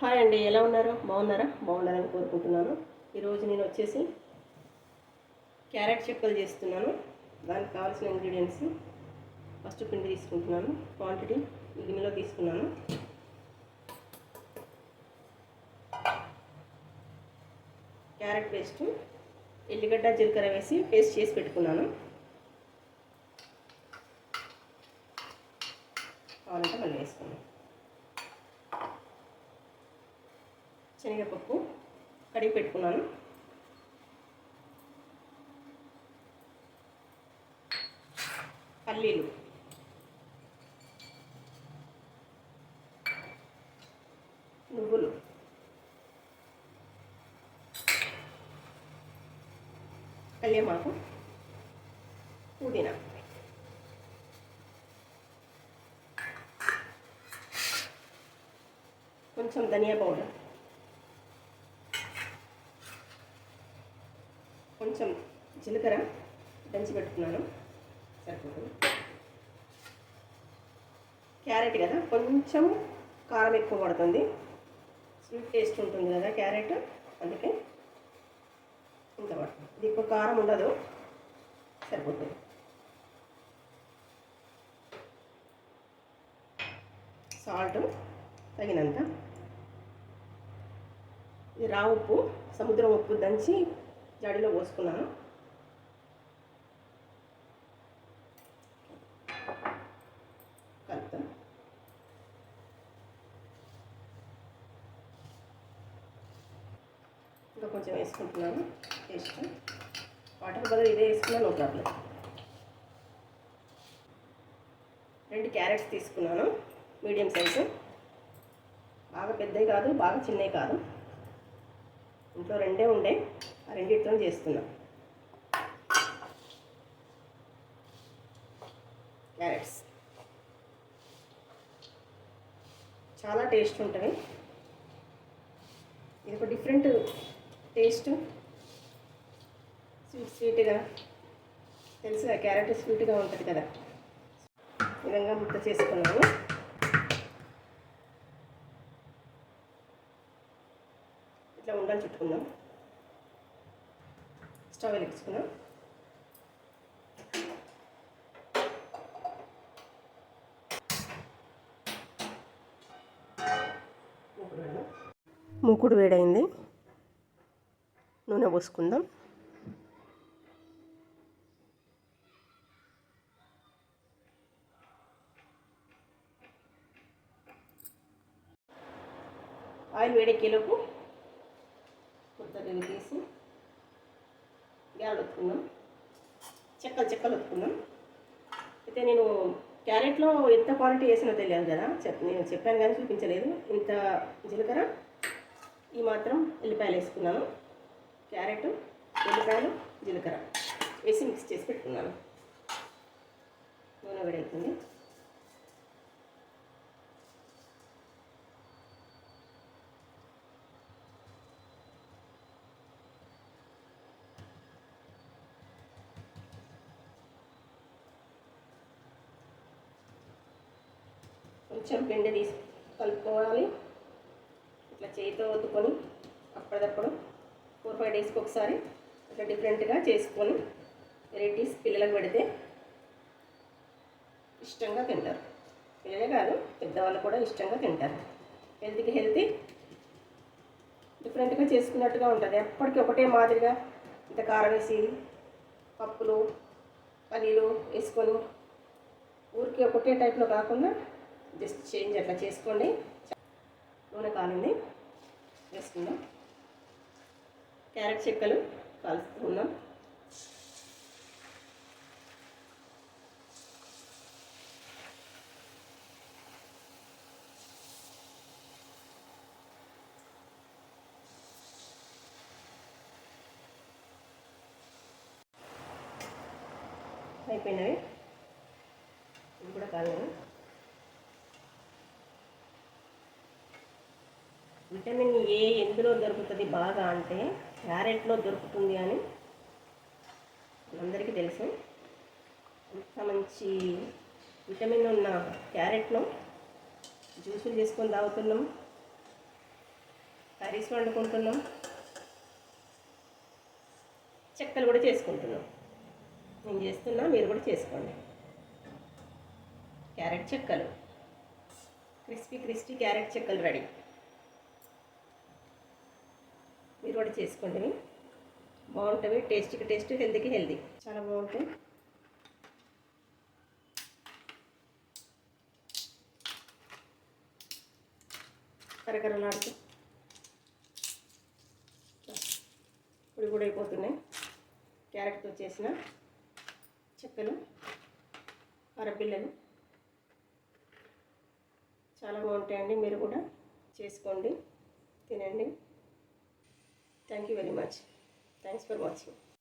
Hi అండి ఎలా ఉన్నారు? బాగున్నారా? బాగున్నారని కోరుకుంటున్నాను. ఈరోజు నేను వచ్చేసి క్యారెట్ చెక్కలు చేస్తున్నాను. దానికి కావాల్సిన ఇంగ్రీడియంట్స్ ఫస్ట్ పిండి తీసుకుంటున్నాను. క్వాంటిటీ గిన్నెలో తీసుకున్నాను. క్యారెట్ పేస్ట్ ఎల్లిగడ్డ జీలకర్ర వేసి పేస్ట్ చేసి పెట్టుకున్నాను. కావాలంటే మళ్ళీ వేసుకున్నాను శనగపప్పు కడిగి పెట్టుకున్నాను. పల్లీలు. నువ్వులు. కళ్యామాకు. పుదీనా. కొంచెం ధనియా పౌడర్. కొంచెం జీలకర్ర దంచి పెట్టుకున్నాను. సరిపోతుంది. క్యారెట్ కదా కొంచెం కారం ఎక్కువ పడుతుంది. స్వీట్ టేస్ట్ ఉంటుంది కదా క్యారెట్ అందుకే ఇంత పడుతుంది. ఇది ఎక్కువ కారం ఉండదు. సరిపోతుంది. సాల్ట్ తగినంత. ఇది రా ఉప్పు సముద్రం ఉప్పు దంచి జడిలో పోసుకున్నాను. కలుపుతాను. ఇంకా కొంచెం వేసుకుంటున్నాను. టేస్ట్ వాటర్ బదులు ఇదే వేసుకున్నాను నో ప్రాబ్లం. రెండు క్యారెట్స్ తీసుకున్నాను మీడియం సైజు. బాగా పెద్దవి కాదు బాగా చిన్నవి కాదు. ఇంట్లో రెండే ఉండే. రెండింటితో చేస్తున్నాం. క్యారెట్స్. చాలా టేస్ట్ ఉంటుంది. ఇది ఒక డిఫరెంట్ టేస్ట్. స్వీట్ స్వీట్గా. తెలుసు క్యారెట్ స్వీట్గా ఉంటుంది కదా. ఈ విధంగా ముద్ద చేసుకున్నాము. ఇట్లా ఉండాలి చుట్టుకుందాం. స్టవ్ వెలిగించుకుందాం. మూకుడు వేడైంది. నూనె పోసుకుందాం. ఆయిల్ వేడెక్కేలోపు కొత్తగా తీసి ఒత్తుకున్నాం చెక్కలు చెక్కలు ఒత్తుకుందాం అయితే నేను క్యారెట్లో ఎంత క్వాలిటీ వేసినో తెలియదు కదా. చెప్ నేను చెప్పాను కానీ చూపించలేదు. ఇంత జీలకర్ర ఈ మాత్రం ఎల్లిపాయలు వేసుకున్నాను. క్యారెట్ ఎల్లిపాయలు జీలకర్ర వేసి మిక్స్ చేసి పెట్టుకున్నాను. నూనె వేడవుతుంది కొంచెం పిండి తీసి కలుపుకోవాలి. ఇట్లా చేతితో ఒత్తుకొని అప్పటిదప్పుడు ఫోర్ ఫైవ్ డేస్కి ఒకసారి ఇట్లా డిఫరెంట్గా చేసుకొని వెరైటీస్ పిల్లలకు పెడితే ఇష్టంగా తింటారు. పిల్లలే కాదు పెద్దవాళ్ళు కూడా ఇష్టంగా తింటారు. హెల్తీకి హెల్తీ డిఫరెంట్గా చేసుకున్నట్టుగా ఉంటుంది. ఎప్పటికీ ఒకటే మాదిరిగా ఇంత కారం వేసి పప్పులు పల్లీలు వేసుకొని ఊరికి ఒకటే టైప్లో కాకుండా జస్ట్ చేంజ్ అట్లా చేసుకోండి. నూనె కాలింది వేసుకుందాం. క్యారెట్ చెక్కలు కలుపుకుందాం. అయిపోయినవి. కూడా కాలేదు విటమిన్ ఏ ఎందులో దొరుకుతుంది బాగా అంటే క్యారెట్లో దొరుకుతుంది అని అందరికీ తెలుసు. అంత మంచి విటమిన్ ఉన్న క్యారెట్ను జ్యూసులు చేసుకొని తాగుతున్నాం. కర్రీస్ వండుకుంటున్నాం. చెక్కలు కూడా చేసుకుంటున్నాం. నేను చేస్తున్నా మీరు కూడా చేసుకోండి. క్యారెట్ చెక్కలు. క్రిస్పీ క్రిస్పీ క్యారెట్ చెక్కలు రెడీ. మీరు కూడా చేసుకోండి. బాగుంటుంది టేస్ట్కి టేస్ట్ హెల్తీకి హెల్తీ. చాలా బాగుంటాయి. కరకరలాడుతూ. ఇప్పుడు కూడా అయిపోతున్నాయి. క్యారెట్తో చేసిన చెక్కలు అరపిల్లలు. చాలా బాగుంటాయండి. మీరు కూడా చేసుకోండి. తినండి. Thank you very much. Thanks for watching.